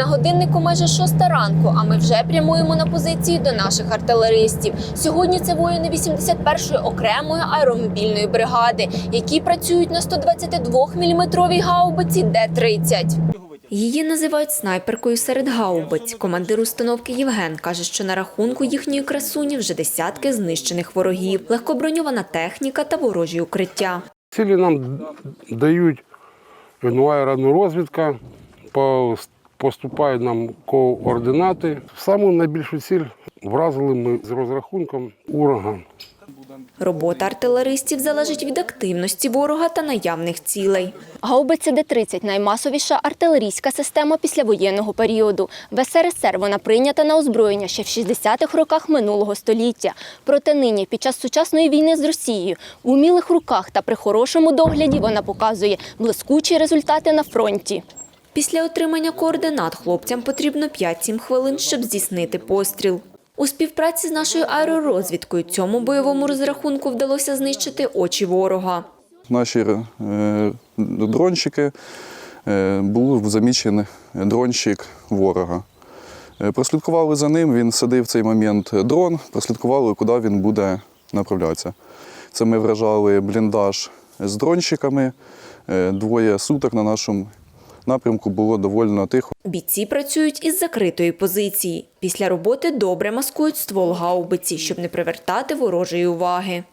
На годиннику майже шоста ранку, а ми вже прямуємо на позиції до наших артилеристів. Сьогодні це воїни 81-ї окремої аеромобільної бригади, які працюють на 122-мм гаубиці Д-30. Її називають снайперкою серед гаубиць. Командир установки Євген каже, що на рахунку їхньої красуні вже десятки знищених ворогів, легкоброньована техніка та ворожі укриття. Цілі нам дають ну, аеророзвідка, по- поступають нам координати. Саму найбільшу ціль вразили ми з розрахунком ураган. Робота артилеристів залежить від активності ворога та наявних цілей. Гаубиця Д-30 – наймасовіша артилерійська система післявоєнного періоду. В СРСР вона прийнята на озброєння ще в 60-х роках минулого століття. Проте нині, під час сучасної війни з Росією, у умілих руках та при хорошому догляді вона показує блискучі результати на фронті. Після отримання координат хлопцям потрібно 5-7 хвилин, щоб здійснити постріл. У співпраці з нашою аеророзвідкою цьому бойовому розрахунку вдалося знищити очі ворога. Наші е, дрончики е, був замічений дрончик ворога. Е, Прослідкували за ним, він садив в цей момент дрон, прослідкували, куди він буде направлятися. Це ми вражали бліндаж з дрончиками. Е, Двоє суток на нашому напрямку було доволі тихо. Бійці працюють із закритої позиції. Після роботи добре маскують ствол гаубиці, щоб не привертати ворожої уваги.